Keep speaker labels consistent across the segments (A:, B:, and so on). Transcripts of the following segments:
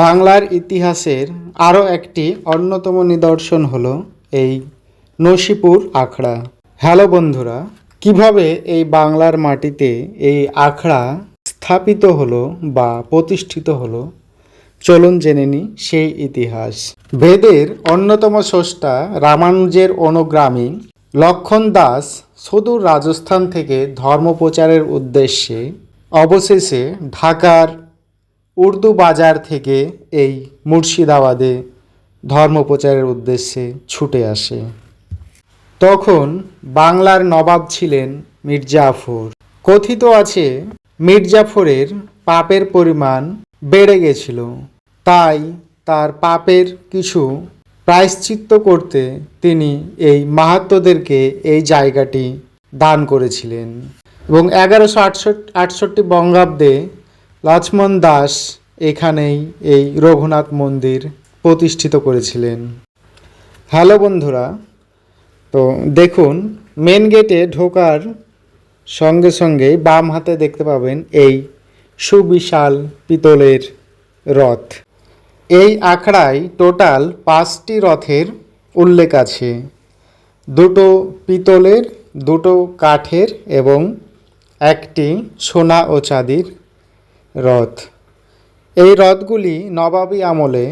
A: বাংলার ইতিহাসের আরও একটি অন্যতম নিদর্শন হল এই নসিপুর আখড়া। হ্যালো বন্ধুরা, কীভাবে এই বাংলার মাটিতে এই আখড়া স্থাপিত হলো বা প্রতিষ্ঠিত হলো? চলুন জেনে নিই সেই ইতিহাস। বেদের অন্যতম স্রষ্টা রামানুজের অনুগ্রামী লক্ষণ দাস সুদূর রাজস্থান থেকে ধর্মপ্রচারের উদ্দেশ্যে অবশেষে ঢাকার উর্দু বাজার থেকে এই মুর্শিদাবাদে ধর্মপ্রচারের উদ্দেশ্যে ছুটে আসে। তখন বাংলার নবাব ছিলেন মির্জাফর। কথিত আছে, মির্জাফরের পাপের পরিমাণ বেড়ে গেছিল। তাই তার পাপের কিছু প্রায়শ্চিত্ত করতে তিনি এই মাহাত্মদেরকে এই জায়গাটি দান করেছিলেন। এবং এগারোশো আটষট্টি আটষট্টি বঙ্গাব্দে লক্ষ্মণ দাস এখানেই এই রঘুনাথ মন্দির প্রতিষ্ঠিত করেছিলেন। হ্যালো বন্ধুরা, তো দেখুন মেন গেটে ঢোকার সঙ্গে সঙ্গে বাম হাতে দেখতে পাবেন এই সুবিশাল পিতলের রথ। এই আখড়ায় টোটাল পাঁচটি রথের উল্লেখ আছে। দুটো পিতলের, দুটো কাঠের এবং একটি সোনা ও চাঁদির রথ। এই রথগুলি নবাবী আমলে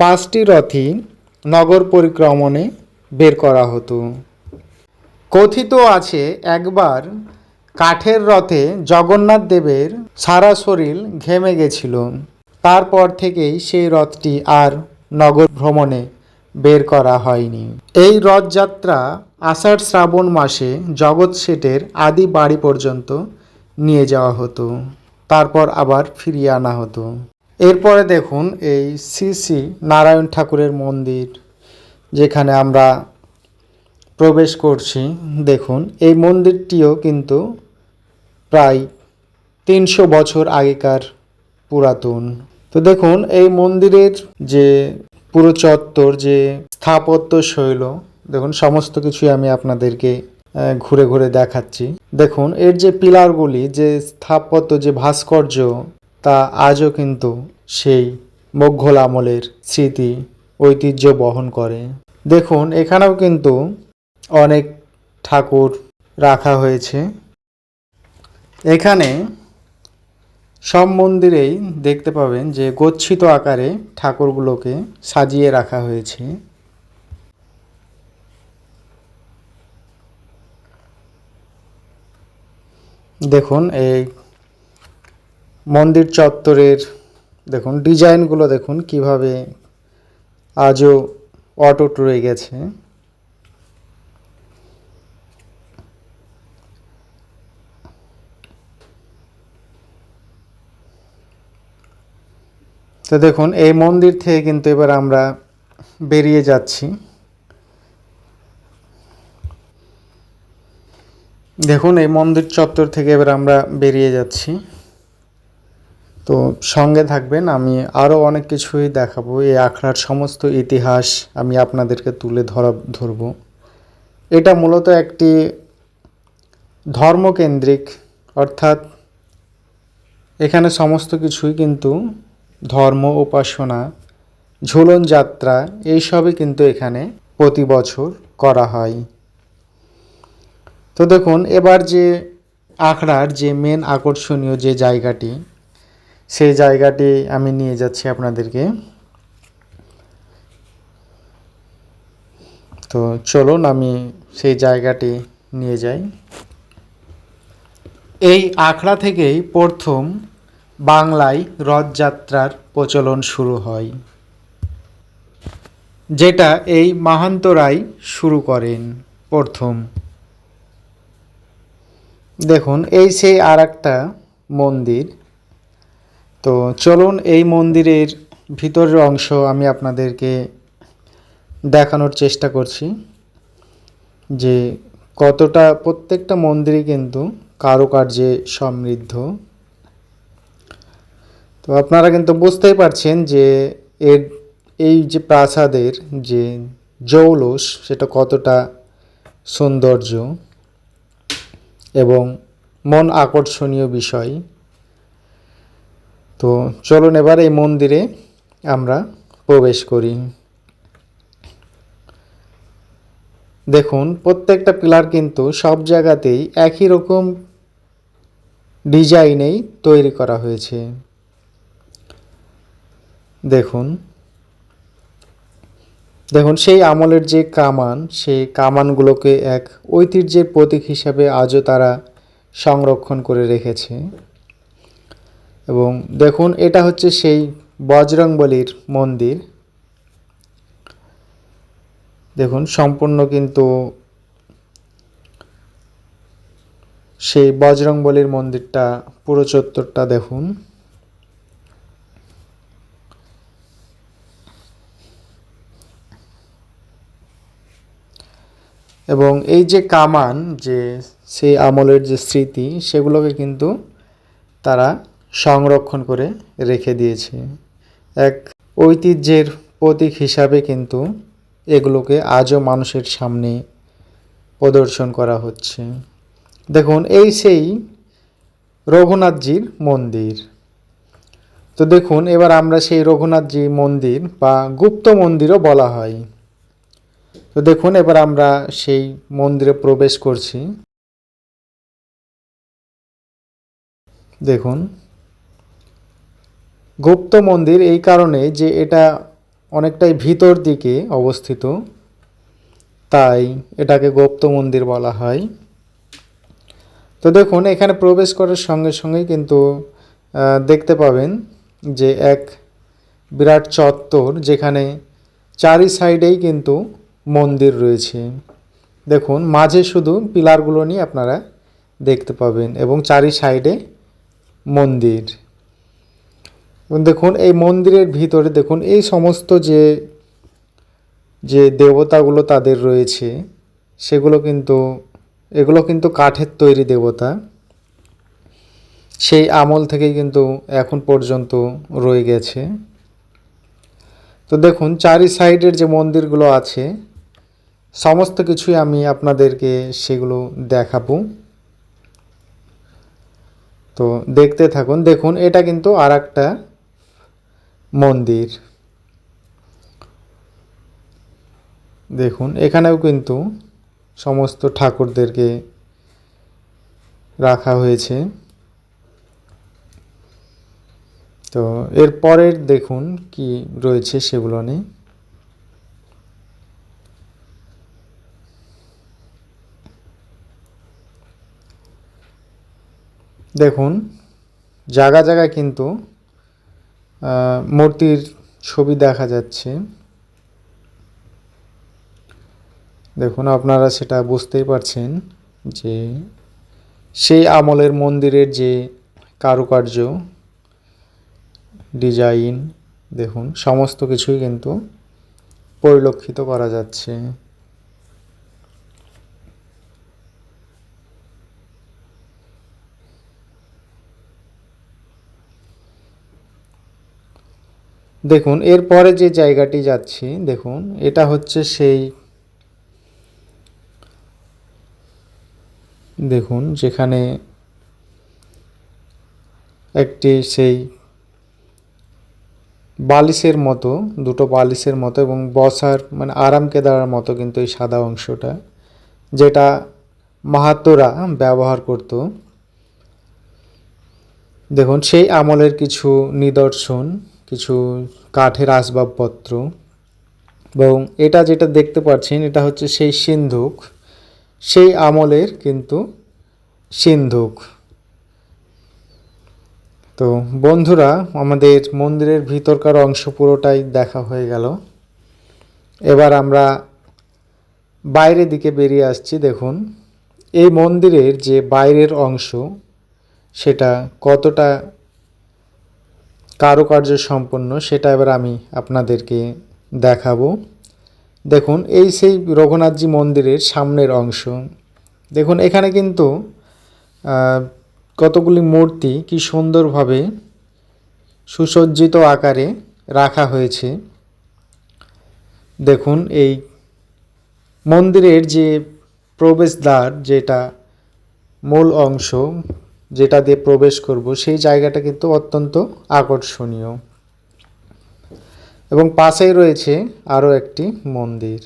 A: পাঁচটি রথই নগর পরিক্রমণে বের করা হতো। কথিত আছে, একবার কাঠের রথে জগন্নাথ দেবের সারা শরীর ঘেমে গেছিল। তারপর থেকেই সেই রথটি আর নগর ভ্রমণে বের করা হয়নি। এই রথযাত্রা আষাঢ় শ্রাবণ মাসে জগৎ শেঠের আদি বাড়ি পর্যন্ত নিয়ে যাওয়া হতো। তারপর আবার ফিরিয়ে আনা হতো। এরপরে দেখুন এই শ্রী শ্রী নারায়ণ ঠাকুরের মন্দির, যেখানে আমরা প্রবেশ করছি। দেখুন, এই মন্দিরটিও কিন্তু প্রায় তিনশো বছর আগেকার পুরাতন। তো দেখুন, এই মন্দিরের যে পুরো চত্বর, যে স্থাপত্য শৈল, দেখুন, সমস্ত কিছুই আমি আপনাদেরকে ঘুরে ঘুরে দেখাচ্ছি। দেখুন, এর যে পিলারগুলি, যে স্থাপত্য, যে ভাস্কর্য, তা আজও কিন্তু সেই মোঘল আমলের স্মৃতি, ঐতিহ্য বহন করে। দেখুন, এখানেও কিন্তু অনেক ঠাকুর রাখা হয়েছে। এখানে সব মন্দিরেই দেখতে পাবেন যে গচ্ছিত আকারে ঠাকুরগুলোকে সাজিয়ে রাখা হয়েছে। দেখুন, এই মন্দির চত্বরের, দেখুন, ডিজাইনগুলো দেখুন, কীভাবে আজও অটুট রয়ে গেছে। তো দেখুন, এই মন্দির থেকে কিন্তু এবার আমরা বেরিয়ে যাচ্ছি। দেখুন, এই মন্দির চত্বর থেকে এবার আমরা বেরিয়ে যাচ্ছি। তো সঙ্গে থাকবেন, আমি আরও অনেক কিছুই দেখাবো। এই আখড়ার সমস্ত ইতিহাস আমি আপনাদেরকে তুলে ধরা, ধরব। এটা মূলত একটি ধর্মকেন্দ্রিক, অর্থাৎ এখানে সমস্ত কিছুই কিন্তু ধর্ম, উপাসনা, ঝুলন যাত্রা, এইসবই কিন্তু এখানে প্রতি বছর করা হয়। তো দেখুন, এবার যে আখড়ার যে মেন আকর্ষণীয় যে জায়গাটি, সেই জায়গাটি আমি নিয়ে যাচ্ছি আপনাদেরকে। তো চলুন, আমি সেই জায়গাটি নিয়ে যাই। এই আখড়া থেকেই প্রথম বাংলায় রথযাত্রার প্রচলন শুরু হয়, যেটা এই মাহান্তরাই শুরু করেন প্রথম। দেখুন, এই সেই আর একটা মন্দির। তো চলুন এই মন্দিরের ভিতরের অংশ আমি আপনাদেরকে দেখানোর চেষ্টা করছি, যে কতটা, প্রত্যেকটা মন্দিরই কিন্তু কারুকার্যে সমৃদ্ধ। তো আপনারা কিন্তু বুঝতেই পারছেন যে এর, এই যে প্রাসাদের যে জৌলস, সেটা কতটা সৌন্দর্য। এবং মন আকর্ষণীয় বিষয়। তো চলুন এবার এই মন্দিরে আমরা প্রবেশ করি। দেখুন, প্রত্যেকটা পিলার কিন্তু সব জায়গাতেই একই রকম ডিজাইনেই তৈরি করা হয়েছে। দেখুন দেখুন, সেই আমলের যে কামান, সেই কামানগুলোকে এক ঐতিহ্যের প্রতীক হিসাবে আজও তারা সংরক্ষণ করে রেখেছে। এবং দেখুন, এটা হচ্ছে সেই বজরংবলির মন্দির। দেখুন, সম্পূর্ণ কিন্তু সেই বজরংবলির মন্দিরটা, পুরো চত্বরটা দেখুন। এবং এই যে কামান, যে সেই আমলের যে স্মৃতি, সেগুলোকে কিন্তু তারা সংরক্ষণ করে রেখে দিয়েছে। এক ঐতিহ্যের প্রতীক হিসাবে কিন্তু এগুলোকে আজও মানুষের সামনে প্রদর্শন করা হচ্ছে। দেখুন, এই সেই রঘুনাথজির মন্দির। তো দেখুন, এবার আমরা সেই রঘুনাথজি মন্দির বা গুপ্ত মন্দিরও বলা হয়। তো দেখুন, এবার আমরা সেই মন্দিরে প্রবেশ করছি। দেখুন, গুপ্ত মন্দির এই কারণে যে এটা অনেকটাই ভিতর দিকে অবস্থিত, তাই এটাকে গুপ্ত মন্দির বলা হয়। তো দেখুন, এখানে প্রবেশ করার সঙ্গে সঙ্গে কিন্তু দেখতে পাবেন যে এক বিরাট চত্বর যেখানে চারি সাইডেই কিন্তু মন্দির রয়েছে। দেখুন, মাঝে শুধু পিলারগুলো নিয়ে আপনারা দেখতে পাবেন এবং চারি সাইডে মন্দির। দেখুন, এই মন্দিরের ভিতরে দেখুন, এই সমস্ত যে যে দেবতাগুলো তাদের রয়েছে, সেগুলো কিন্তু, এগুলো কিন্তু কাঠের তৈরি দেবতা। সেই আমল থেকেই কিন্তু এখন পর্যন্ত রয়ে গেছে। তো দেখুন, চারি সাইডের যে মন্দিরগুলো আছে সমস্ত কিছুই আমি আপনাদেরকে সেগুলো দেখাবো। তো দেখতে থাকুন, দেখুন, এটা কিন্তু আর একটা মন্দির। দেখুন, এখানেও কিন্তু সমস্ত ঠাকুরদেরকে রাখা হয়েছে। তো এর পরের দেখুন কি রয়েছে সেগুলো নিয়ে। দেখুন, জায়গা জায়গায় কিন্তু মূর্তির ছবি দেখা যাচ্ছে। দেখুন, আপনারা সেটা বুঝতেই পারছেন যে সেই আমলের মন্দিরের যে কারুকার্য, ডিজাইন, দেখুন, সমস্ত কিছুই কিন্তু পরিলক্ষিত করা যাচ্ছে। দেখুন এরপরে যে জায়গাটি যাচ্ছি, দেখুন, এটা হচ্ছে সেই দেখুন, যেখানে একটি সেই বালিশের মতো, দুটো বালিশের মতো এবং বসার মানে আরাম কেদারার মতো কিন্তু এই সাদা অংশটা, যেটা মাহাতোরা ব্যবহার করত। দেখুন, সেই আমলের কিছু নিদর্শন। কিছু কাঠের আসবাবপত্র। এবং এটা যেটা দেখতে পাচ্ছেন, এটা হচ্ছে সেই সিন্ধুক। সেই আমলের কিন্তু সিন্ধুক। তো বন্ধুরা, আমাদের মন্দিরের ভিতরকার অংশ পুরোটাই দেখা হয়ে গেল। এবার আমরা বাইরের দিকে বেরিয়ে আসছি, দেখুন। এই মন্দিরের যে বাইরের অংশ, সেটা কতটা কারুকার্য সম্পন্ন, সেটা এবার আমি আপনাদেরকে দেখাবো। দেখুন, এই সেই রঘুনাথজি মন্দিরের সামনের অংশ। দেখুন, এখানে কিন্তু কতগুলি মূর্তি কি সুন্দরভাবে সুসজ্জিত আকারে রাখা হয়েছে। দেখুন, এই মন্দিরের যে প্রবেশদ্বার, যেটা মূল অংশ যেটা দিয়ে প্রবেশ করব, সেই জায়গাটা কিন্তু অত্যন্ত আকর্ষণীয়। এবং পাশেই রয়েছে আরও একটি মন্দির।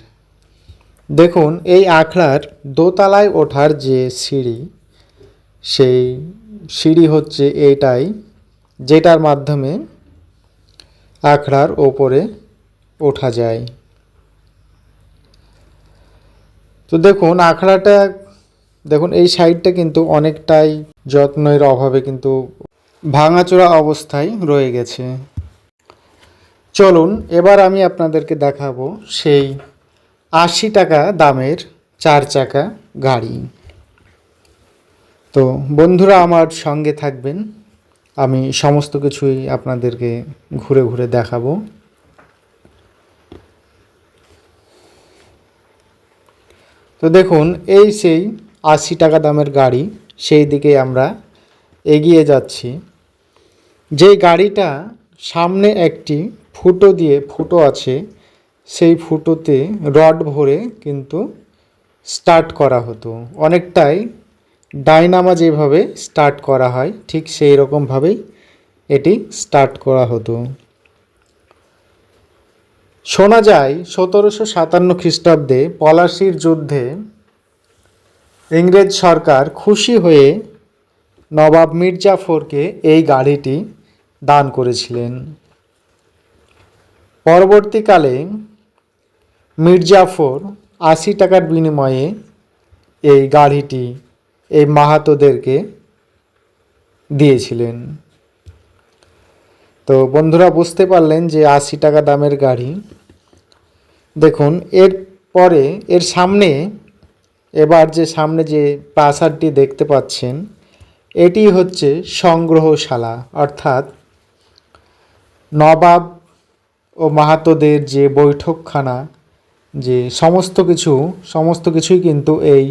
A: দেখুন, এই আখড়ার দোতলায় ওঠার যে সিঁড়ি, সেই সিঁড়ি হচ্ছে এইটাই যেটার মাধ্যমে আখড়ার ওপরে ওঠা যায়। তো দেখুন, আখড়াটা দেখুন, এই সাইডটা কিন্তু অনেকটাই যত্নের অভাবে কিন্তু ভাঙাচোরা অবস্থায় রয়ে গেছে। চলুন, এবার আমি আপনাদেরকে দেখাবো সেই আশি টাকা দামের চার চাকা গাড়ি। তো বন্ধুরা, আমার সঙ্গে থাকবেন। আমি সমস্ত কিছুই আপনাদেরকে ঘুরে ঘুরে দেখাবো। তো দেখুন, এই সেই আশি টাকা দামের গাড়ি, সেই দিকে আমরা এগিয়ে যাচ্ছি। যে গাড়িটা সামনে একটি ফুটো দিয়ে ফুটো আছে, সেই ফুটোতে রড ভরে কিন্তু স্টার্ট করা হতো। অনেকটাই ডাইনামা যেভাবে স্টার্ট করা হয়, ঠিক সেই রকমভাবেই এটি স্টার্ট করা হতো। শোনা যায়, সতেরোশো সাতান্ন খ্রিস্টাব্দে পলাশির যুদ্ধে ইংরেজ সরকার খুশি হয়ে নবাব মির্জাফরকে এই গাড়িটি দান করেছিলেন। পরবর্তীকালে মির্জাফর আশি টাকার বিনিময়ে এই গাড়িটি এই মাহাতোদেরকে দিয়েছিলেন। তো বন্ধুরা, বুঝতে পারলেন যে আশি টাকা দামের গাড়ি। দেখুন এর পরে এর সামনে এবার যে সামনে যে প্রাসাদটি দেখতে পাচ্ছেন, এটি হচ্ছে সংগ্রহশালা, অর্থাৎ নবাব ও মাহাতোদের যে বৈঠকখানা, যে সমস্ত কিছু, সমস্ত কিছুই কিন্তু এই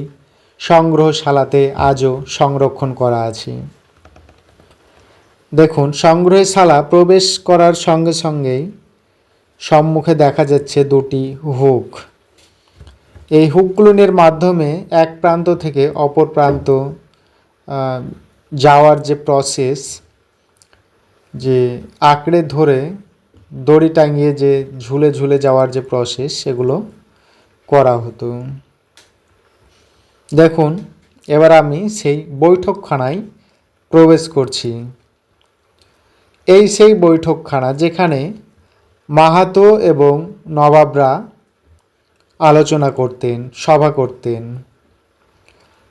A: সংগ্রহশালাতে আজও সংরক্ষণ করা আছে। দেখুন, সংগ্রহশালা প্রবেশ করার সঙ্গে সঙ্গেই সম্মুখে দেখা যাচ্ছে দুটি হুক। এই হুকগুলোনের মাধ্যমে এক প্রান্ত থেকে অপর প্রান্ত যাওয়ার যে প্রসেস যে আঁকড়ে ধরে দড়ি টাঙিয়ে যে ঝুলে ঝুলে যাওয়ার যে প্রসেস সেগুলো করা হতো। দেখুন, এবার আমি সেই বৈঠকখানায় প্রবেশ করছি। এই সেই বৈঠকখানা যেখানে মাহাতো এবং নবাবরা আলোচনা করতেন, সভা করতেন।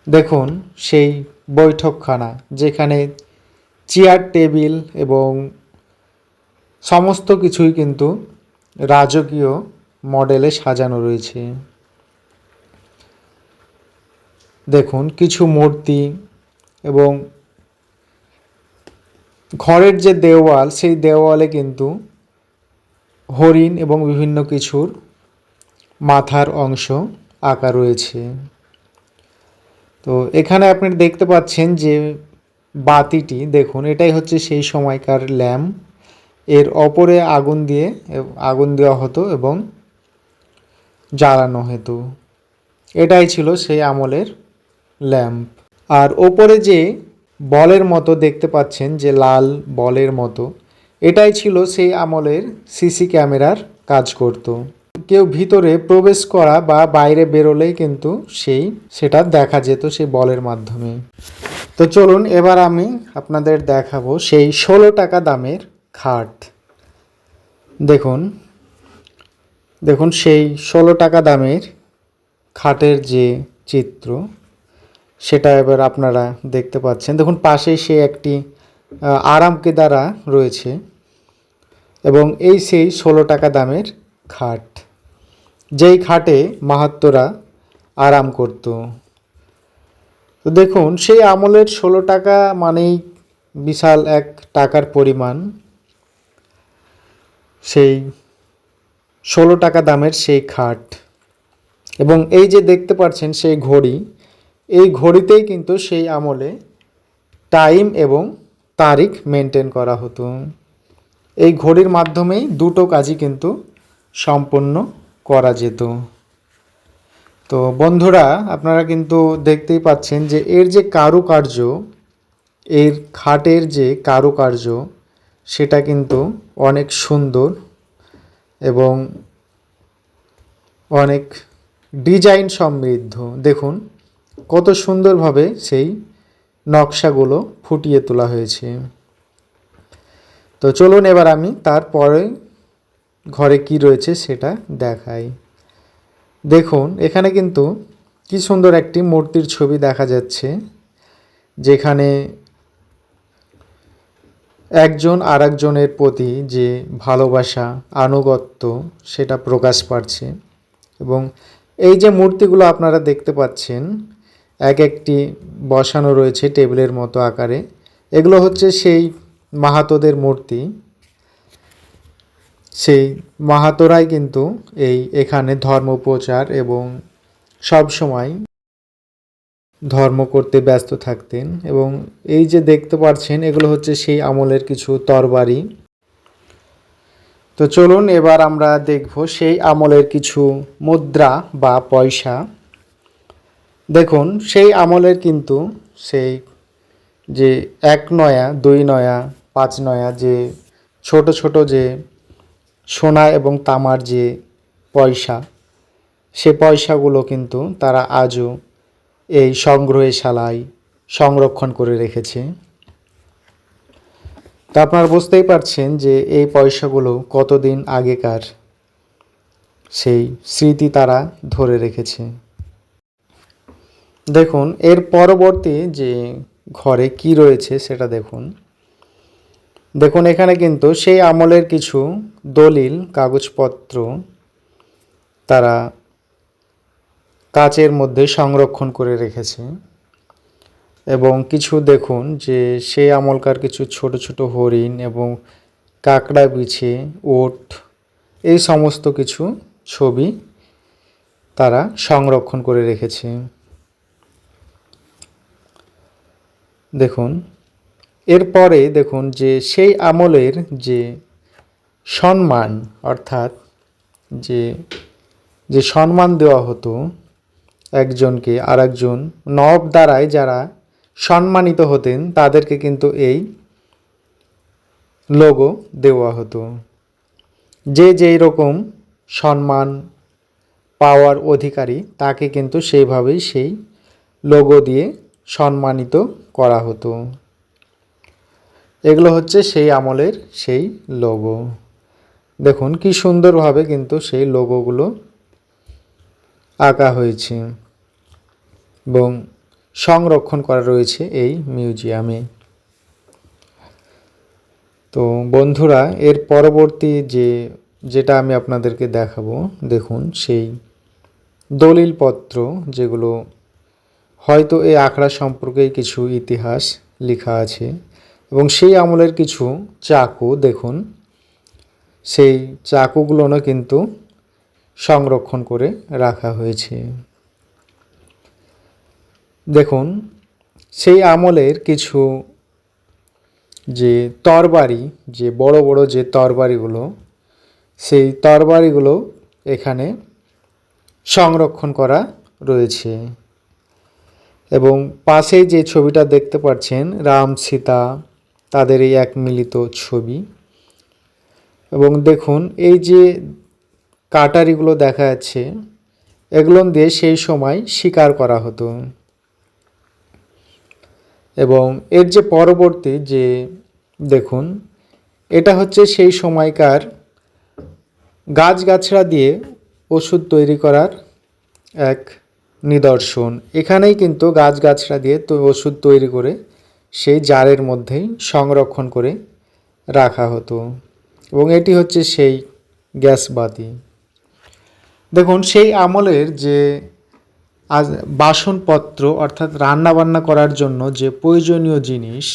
A: দেখুন, সেই বৈঠকখানা যেখানে চেয়ার, টেবিল এবং সমস্ত কিছুই কিন্তু রাজকীয় মডেলে সাজানো রয়েছে। দেখুন, কিছু মূর্তি এবং ঘরের যে দেওয়াল, সেই দেওয়ালে কিন্তু হরিণ এবং বিভিন্ন কিছুর মাথার অংশ আঁকা রয়েছে। তো এখানে আপনি দেখতে পাচ্ছেন যে বাতিটি, দেখুন, এটাই হচ্ছে সেই সময়কার ল্যাম্প। এর অপরে আগুন দিয়ে, আগুন দেওয়া হতো এবং জ্বালানো হতো। এটাই ছিল সেই আমলের ল্যাম্প। আর ওপরে যে বলের মতো দেখতে পাচ্ছেন, যে লাল বলের মতো, এটাই ছিল সেই আমলের সিসি ক্যামেরার কাজ করত। কেউ ভিতরে প্রবেশ করা বা বাইরে বেরোলেই কিন্তু সেই, সেটা দেখা যেত সেই বলের মাধ্যমে। তো চলুন এবার আমি আপনাদের দেখাবো সেই ষোলো টাকা দামের খাট। দেখুন দেখুন সেই ষোলো টাকা দামের খাটের যে চিত্র, সেটা এবার আপনারা দেখতে পাচ্ছেন। দেখুন পাশেই সে একটি আরাম কেদারা রয়েছে এবং এই সেই ষোলো টাকা দামের খাট। যেই খাটে মাহাত্মরা আরাম করত। তো দেখুন, সেই আমলের ষোলো টাকা মানেই বিশাল এক টাকার পরিমাণ। সেই ষোলো টাকা দামের সেই খাট। এবং এই যে দেখতে পাচ্ছেন সেই ঘড়ি, এই ঘড়িতেই কিন্তু সেই আমলে টাইম এবং তারিখ মেনটেন করা হতো। এই ঘড়ির মাধ্যমেই দুটো কাজই কিন্তু সম্পন্ন করা যেত। তো বন্ধুরা, আপনারা কিন্তু দেখতেই পাচ্ছেন যে এর যে কারুকার্য, এর খাটের যে কারুকার্য, সেটা কিন্তু অনেক সুন্দর এবং অনেক ডিজাইন সমৃদ্ধ। দেখুন, কত সুন্দরভাবে সেই নকশাগুলো ফুটিয়ে তোলা হয়েছে। তো চলুন এবার আমি তারপরে ঘরে কি রয়েছে সেটা দেখাই। দেখুন, এখানে কিন্তু কি সুন্দর একটি মূর্তির ছবি দেখা যাচ্ছে, যেখানে একজন আরেকজনের প্রতি যে ভালোবাসা, আনুগত্য, সেটা প্রকাশ পাচ্ছে এবং এই যে মূর্তিগুলো আপনারা দেখতে পাচ্ছেন, এক একটি বসানো রয়েছে টেবিলের মতো আকারে, এগুলো হচ্ছে সেই মাহাতোদের মূর্তি। সেই মাহাতোরাই কিন্তু এই এখানে ধর্ম প্রচার এবং সব সময় ধর্ম করতে ব্যস্ত থাকতেন এবং এই যে দেখতে পাচ্ছেন এগুলো হচ্ছে সেই আমলের কিছু তরবারি। তো চলুন এবার আমরা দেখব সেই আমলের কিছু মুদ্রা বা পয়সা। দেখুন, সেই আমলের কিন্তু সেই যে এক নয়া, দুই নয়া, পাঁচ নয়া যে ছোট ছোট যে সোনা এবং তামার যে পয়সা, সে পয়সাগুলো কিন্তু তারা আজও এই সংগ্রহশালায় সংরক্ষণ করে রেখেছে। তা আপনারা বুঝতেই পারছেন যে এই পয়সাগুলো কতদিন আগেকার সেই স্মৃতি তারা ধরে রেখেছে। দেখুন, এর পরবর্তী যে ঘরে কি রয়েছে সেটা দেখুন। দেখুন, এখানে কিন্তু সেই আমলের কিছু দলিল, কাগজপত্র তারা কাচের মধ্যে সংরক্ষণ করে রেখেছে এবং কিছু দেখুন যে সেই আমলকার কিছু ছোট ছোট হরিণ এবং কাঁকড়া, বিছে, ওট এই সমস্ত কিছু ছবি তারা সংরক্ষণ করে রেখেছে। দেখুন এরপরে দেখুন যে সেই আমলের যে সম্মান, অর্থাৎ যে যে সম্মান দেওয়া হতো একজনকে আর একজন নব দ্বারায় যারা সম্মানিত হতেন, তাদেরকে কিন্তু এই লোগো দেওয়া হতো। যে যেই রকম সম্মান পাওয়ার অধিকারী, তাকে কিন্তু সেইভাবেই সেই লোগো দিয়ে সম্মানিত করা হতো। এগুলো হচ্ছে সেই আমলের সেই লোগো দেখুন কি সুন্দরভাবে কিন্তু সেই লোগোগুলো আঁকা হয়েছে এবং সংরক্ষণ করা রয়েছে এই মিউজিয়ামে তো বন্ধুরা, এর পরবর্তী যে, যেটা আমি আপনাদেরকে দেখাবো, দেখুন সেই দলিলপত্র যেগুলো হয়তো এই আখড়া সম্পর্কেই কিছু ইতিহাস লেখা আছে। এবং সেই আমলের কিছু চাকু দেখুন। সেই চাকুগুলোও কিন্তু সংরক্ষণ করে রাখা হয়েছে। দেখুন, সেই আমলের কিছু যে তরবারি, যে বড় বড় যে তরবারিগুলো, সেই তরবারিগুলো এখানে সংরক্ষণ করা রয়েছে। এবং পাশেই যে ছবিটা দেখতে পাচ্ছেন, রাম সীতা তাদের এই এক মিলিত ছবি। এবং দেখুন, এই যে কাটারিগুলো দেখা যাচ্ছে, এগুলো দিয়ে সেই সময় শিকার করা হতো। এবং এর যে পরবর্তী যে, দেখুন, এটা হচ্ছে সেই সময়কার গাছগাছড়া দিয়ে ওষুধ তৈরি করার এক নিদর্শন। এখানেই কিন্তু গাছগাছড়া দিয়ে তো ওষুধ তৈরি করে সেই জারের মধ্যেই সংরক্ষণ করে রাখা হতো। এবং এটি হচ্ছে সেই গ্যাস বাতি। দেখুন, সেই আমলের যে আজ বাসনপত্র, অর্থাৎ রান্নাবান্না করার জন্য যে প্রয়োজনীয় জিনিস,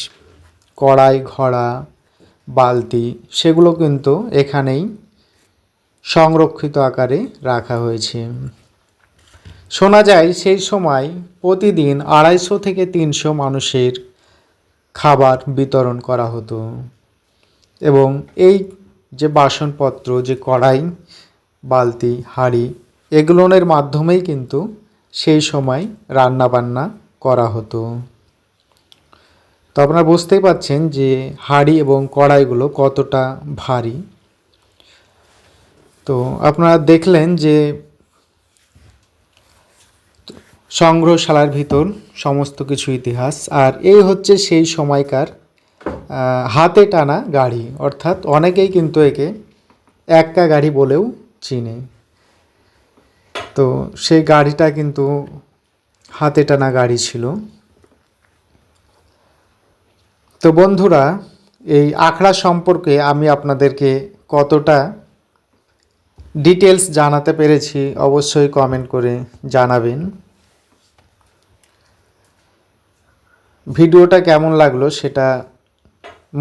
A: কড়াই, ঘড়া, বালতি, সেগুলো কিন্তু এখানেই সংরক্ষিত আকারে রাখা হয়েছে। শোনা যায়, সেই সময় প্রতিদিন আড়াইশো থেকে তিনশো মানুষের খাবার বিতরণ করা হতো। এবং এই যে বাসনপত্র, যে কড়াই, বালতি, হাঁড়ি এগুলোনের মাধ্যমেই কিন্তু সেই সময় রান্নাবান্না করা হতো। তো আপনারা বুঝতেই পাচ্ছেন যে হাঁড়ি এবং কড়াইগুলো কতটা ভারী। তো আপনারা দেখলেন যে সংগ্রহশালার ভিতর সমস্ত কিছু ইতিহাস। আর এই হচ্ছে সেই সময়কার হাতে টানা গাড়ি। অর্থাৎ অনেকেই কিন্তু একে এক্কা গাড়ি বলেও চিনে। তো সেই গাড়িটা কিন্তু হাতে টানা গাড়ি ছিল। তো বন্ধুরা, এই আখড়া সম্পর্কে আমি আপনাদেরকে কতটা ডিটেলস জানাতে পেরেছি অবশ্যই কমেন্ট করে জানাবেন। ভিডিওটা কেমন লাগল সেটা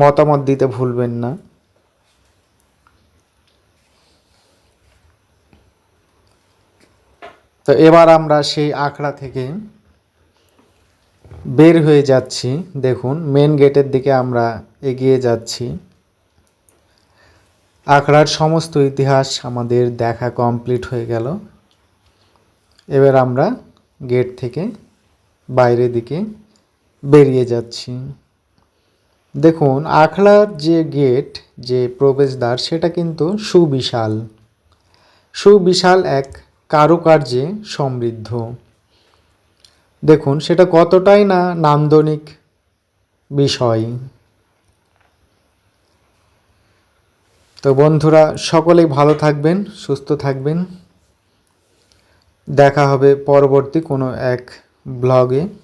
A: মতামত দিতে ভুলবেন না। তো এবার আমরা সেই আখড়া থেকে বের হয়ে যাচ্ছি। দেখুন মেন গেটের দিকে আমরা এগিয়ে যাচ্ছি। আখড়ার সমস্ত ইতিহাস আমাদের দেখা কমপ্লিট হয়ে গেল। এবার আমরা গেট থেকে বাইরের দিকে বেরিয়ে যাচ্ছি। দেখুন আখড়ার যে গেট যে প্রবেশদ্বার, সেটা কিন্তু সুবিশাল। সুবিশাল এক কারুকার্যে সমৃদ্ধ। দেখুন, সেটা কতটাই না নান্দনিক বিষয়। তো বন্ধুরা, সকলেই ভালো থাকবেন, সুস্থ থাকবেন। দেখা হবে পরবর্তী কোনো এক ব্লগে